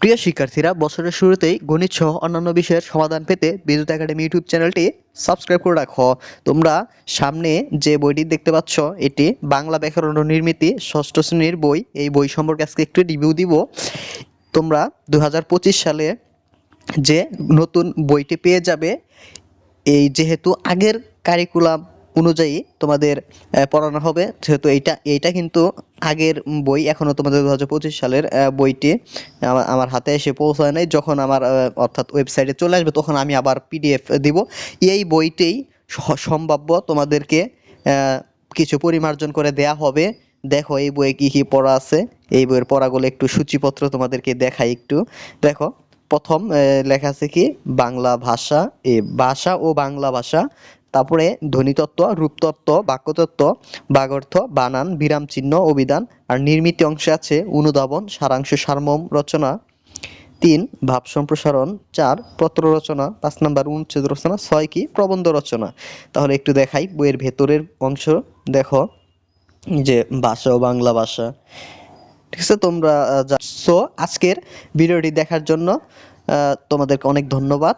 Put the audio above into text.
প্রিয় শিক্ষার্থীরা, বছরের শুরুতেই গণিত সহ অন্যান্য বিষয়ের সমাধান পেতে বিদ্যুৎ একাডেমি ইউটিউব চ্যানেলটি সাবস্ক্রাইব করে রাখো। তোমরা সামনে যে বইটি দেখতে পাচ্ছ, এটি বাংলা ব্যাকরণ ও নির্মিতি ষষ্ঠ শ্রেণির বই। এই বই সম্পর্কে আজকে একটু রিভিউ দিব। তোমরা দু হাজার পঁচিশ সালে যে নতুন বইটি পেয়ে যাবে, এই যেহেতু আগের কারিকুলাম অনুযায়ী তোমাদের পড়ানো হবে। যেহেতু এইটা এইটা কিন্তু আগের বই, এখনও তোমাদের দু হাজার পঁচিশ সালের বইটি আমার হাতে এসে পৌঁছায় নাই। যখন আমার অর্থাৎ ওয়েবসাইটে চলে আসবে, তখন আমি আবার পিডিএফ দিব। এই স- সম্ভাব্য তোমাদেরকে কিছু পরিমার্জন করে দেয়া হবে। দেখো, এই বইয়ে কি কি পড়া আছে? এই বইয়ের পড়াগুলো একটু সূচিপত্র তোমাদেরকে দেখাই একটু। দেখো, প্রথম লেখা আছে কি? বাংলা ভাষা, এ, ভাষা ও বাংলা ভাষা। তারপরে ধ্বনিতত্ত্ব, রূপতত্ত্ব, বাক্যতত্ত্ব, বাগর্থ, বানান, বিরাম চিহ্ন, অভিধান আর নির্মিতি অংশে আছে অনুধাবন, সারাংশ, সারমর্ম রচনা। তিন, ভাব সম্প্রসারণ। চার, পত্র রচনা। পাঁচ, নাম্বার অনুচ্ছেদ রচনা। ছয় কি? প্রবন্ধ রচনা। তাহলে একটু দেখাই বইয়ের ভেতরের অংশ। দেখো যে ভাষা ও বাংলা ভাষা। ঠিক আছে, তোমরা সো আজকের ভিডিওটি দেখার জন্য তোমাদেরকে অনেক ধন্যবাদ।